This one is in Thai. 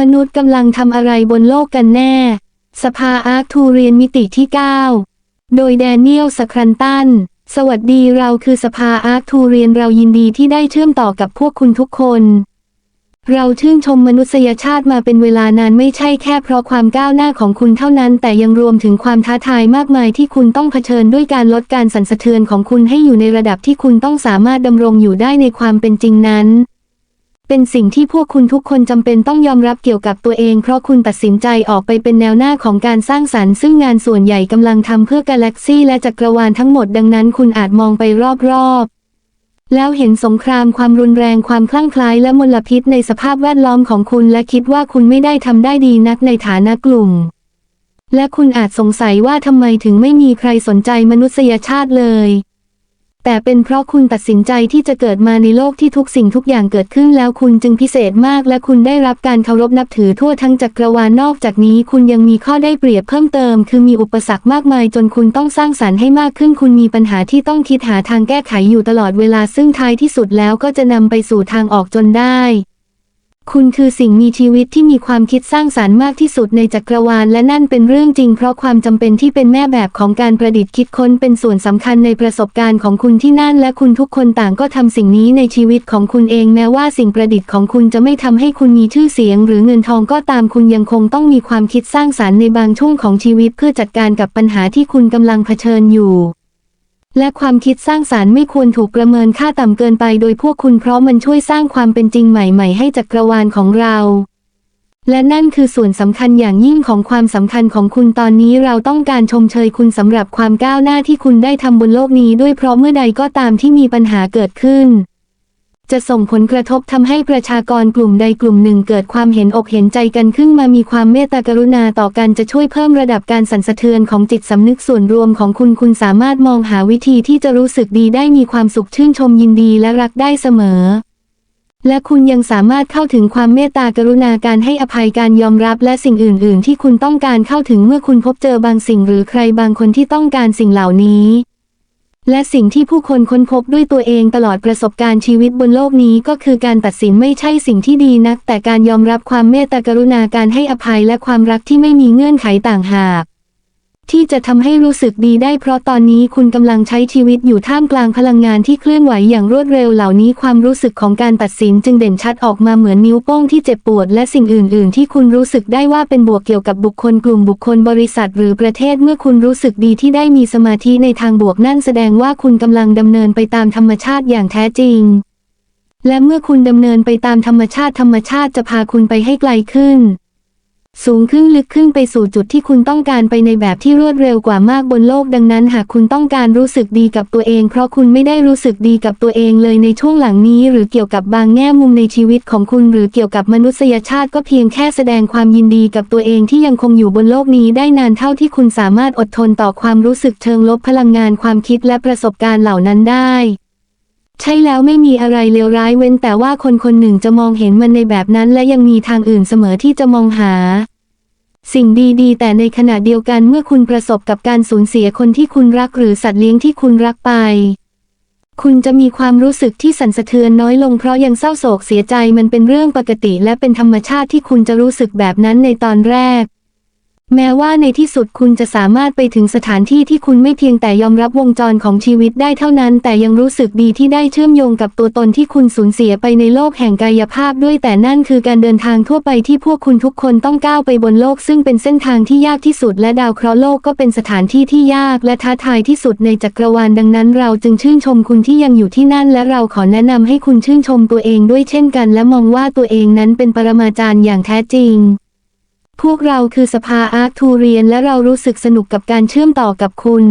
มนุษย์กำลังทำอะไรบนโลกกันแน่ สภาอาร์คทูเรียนมิติที่ 9 โดยแดเนียลสครันตัน สวัสดีเราคือสภาอาร์คทูเรียนเรายินดีที่ได้เชื่อมต่อกับพวกคุณทุกคน เราชื่นชมมนุษยชาติมาเป็นเวลานานไม่ใช่แค่เพราะความก้าวหน้าของคุณเท่านั้น แต่ยังรวมถึงความท้าทายมากมายที่คุณต้องเผชิญด้วยการลดการสั่นสะเทือนของคุณให้อยู่ในระดับที่คุณต้องสามารถดำรงอยู่ได้ในความเป็นจริงนั้น เป็นสิ่งที่พวกคุณทุกคนจำเป็นต้องยอมรับเกี่ยวกับตัวเองเพราะคุณตัดสินใจออกไปเป็นแนวหน้าของการสร้างสรรค์ซึ่งงานส่วนใหญ่กำลังทำเพื่อกาแล็กซี่และจักรวาลทั้งหมดดังนั้นคุณอาจมองไปรอบๆแล้วเห็นสงครามความรุนแรงความคลั่งไคล้และมลพิษในสภาพแวดล้อมของคุณและคิดว่าคุณไม่ได้ทำได้ดีนักในฐานะกลุ่ม และคุณอาจสงสัยว่าทำไมถึงไม่มีใครสนใจมนุษยชาติเลย แต่เป็นเพราะคุณตัดสินใจที่จะเกิดมาในโลกที่ทุกสิ่งทุกอย่างเกิดขึ้นแล้วคุณจึงพิเศษมากและคุณได้รับการเคารพนับถือทั่วทั้งจักรวาลนอกจากนี้ คุณยังมีข้อได้เปรียบเพิ่มเติม คือมีอุปสรรคมากมาย จนคุณต้องสร้างสรรค์ให้มากขึ้น คุณมีปัญหาที่ต้องคิดหาทางแก้ไขอยู่ตลอดเวลาซึ่งท้ายที่สุดแล้วก็จะนำไปสู่ทางออกจนได้ คุณคือสิ่งมีชีวิตที่มีความคิดสร้างสารรค์มากที่สุดในจักรวาลและนั่นเป็นเรื่องจริงเพราะความจำเป็นที่เป็นแม่แบบของการประดิษฐ์คิดค้นเป็นส่วนสำคัญในประสบการณ์ของคุณที่นั่น และคุณทุกคนต่างก็ทำสิ่งนี้ในชีวิตของคุณเองแม้ว่าสิ่งประดิษฐ์ของคุณจะไม่ทำให้คุณมีชื่อเสียง หรือเงินทองก็ตามคุณยังคงต้องมีความคิดสร้างสารรค์ในบางช่วงของชีวิตเพื่อจัดการกับปัญหาที่คุณกำลังเผชิญอยู่ และความคิดสร้างสารรค์ไม่ควรถูกประเมินค่าต่ำเกินไปโดยพวกคุณเพราะมันช่วยสร้างความเป็นจริงใหม่ ๆ ให้จักรวาลของเรา และนั่นคือส่วนสำคัญอย่างยิ่งของความสำคัญของคุณตอนนี้เราต้องการชมเชยคุณสำหรับความก้าวหน้าที่คุณได้ทำบนโลกนี้ด้วยเพราะเมื่อใดก็ตามที่มีปัญหาเกิดขึ้น จะส่งผลกระทบทำให้ประชากรกลุ่มใดกลุ่มหนึ่งเกิดความเห็นอกเห็นใจกันขึ้นมามีความเมตตากรุณาต่อกันจะช่วยเพิ่มระดับการสั่นสะเทือนของจิตสำนึกส่วนรวมของคุณคุณสามารถมองหาวิธีที่จะรู้สึกดีได้มีความสุขชื่นชมยินดีและรักได้เสมอและคุณยังสามารถเข้าถึงความเมตตากรุณาการให้อภัยการยอมรับและสิ่งอื่น ๆ ที่คุณต้องการเข้าถึงเมื่อคุณพบเจอบางสิ่งหรือใครบางคนที่ต้องการสิ่งเหล่านี้ และสิ่งที่ผู้คนค้นพบด้วยตัวเองตลอดประสบการณ์ชีวิตบนโลกนี้ก็คือการตัดสินไม่ใช่สิ่งที่ดีนัก แต่การยอมรับความเมตตากรุณาการให้อภัยและความรักที่ไม่มีเงื่อนไขต่างหาก ที่จะทำให้รู้สึกดีได้เพราะตอนนี้คุณกำลังใช้ชีวิตอยู่ท่ามกลางพลังงานที่เคลื่อนไหวอย่างรวดเร็วเหล่านี้ความรู้สึกของการตัดสินจึงเด่นชัดออกมาเหมือนนิ้วโป้งที่เจ็บปวดและสิ่งอื่น ๆ ที่คุณรู้สึกได้ว่าเป็นบวกเกี่ยวกับบุคคลกลุ่มบุคคลบริษัท หรือประเทศเมื่อคุณรู้สึกดีที่ได้มีสมาธิในทางบวกนั่นแสดงว่าคุณกำลังดำเนินไปตามธรรมชาติอย่างแท้จริง และเมื่อคุณดำเนินไปตามธรรมชาติธรรมชาติจะพาคุณไปให้ไกลขึ้น สูงขึ้นลึกขึ้นไปสู่จุดที่คุณต้องการไปในแบบที่รวดเร็วกว่ามากบนโลกดังนั้นหากคุณต้องการรู้สึกดีกับตัวเอง เพราะคุณไม่ได้รู้สึกดีกับตัวเองเลยในช่วงหลังนี้ หรือเกี่ยวกับบางแง่มุมในชีวิตของคุณ หรือเกี่ยวกับมนุษยชาติก็เพียงแค่แสดงความยินดีกับตัวเองที่ยังคงอยู่บนโลกนี้ได้นานเท่าที่คุณสามารถอดทนต่อความรู้สึกเชิงลบพลังงานความคิดและประสบการณ์เหล่านั้นได้ ใช่แล้วไม่มีอะไรเลวร้ายเว้นแต่ว่าคนคนหนึ่งจะมองเห็นมันในแบบนั้น และยังมีทางอื่นเสมอที่จะมองหา สิ่งดีๆ แต่ในขณะเดียวกันเมื่อคุณประสบกับการสูญเสียคนที่คุณรักหรือสัตว์เลี้ยงที่คุณรักไป คุณจะมีความรู้สึกที่สั่นสะเทือนน้อยลงเพราะยังเศร้าโศกเสียใจมันเป็นเรื่องปกติและเป็นธรรมชาติที่คุณจะรู้สึกแบบนั้นในตอนแรก แม้ว่าในที่สุดคุณจะสามารถไปถึงสถานที่ที่คุณไม่เพียงแต่ยอมรับวงจรของชีวิตได้เท่านั้น แต่ยังรู้สึกดีที่ได้เชื่อมโยงกับตัวตนที่คุณสูญเสียไปในโลกแห่งกายภาพด้วยแต่นั่นคือการเดินทางทั่วไปที่พวกคุณทุกคนต้องก้าวไปบนโลก ซึ่งเป็นเส้นทางที่ยากที่สุด และดาวเคราะห์โลกก็เป็นสถานที่ที่ยาก และท้าทายที่สุดในจักรวาลดังนั้น เราจึงชื่นชมคุณที่ยังอยู่ที่นั่น และเราขอแนะนำให้คุณชื่นชมตัวเองด้วยเช่นกัน และมองว่าตัวเองนั้นเป็นปรมาจารย์อย่างแท้จริง พวกเราคือสภาอาร์คทูเรียนและเรารู้สึกสนุกกับการเชื่อมต่อกับคุณ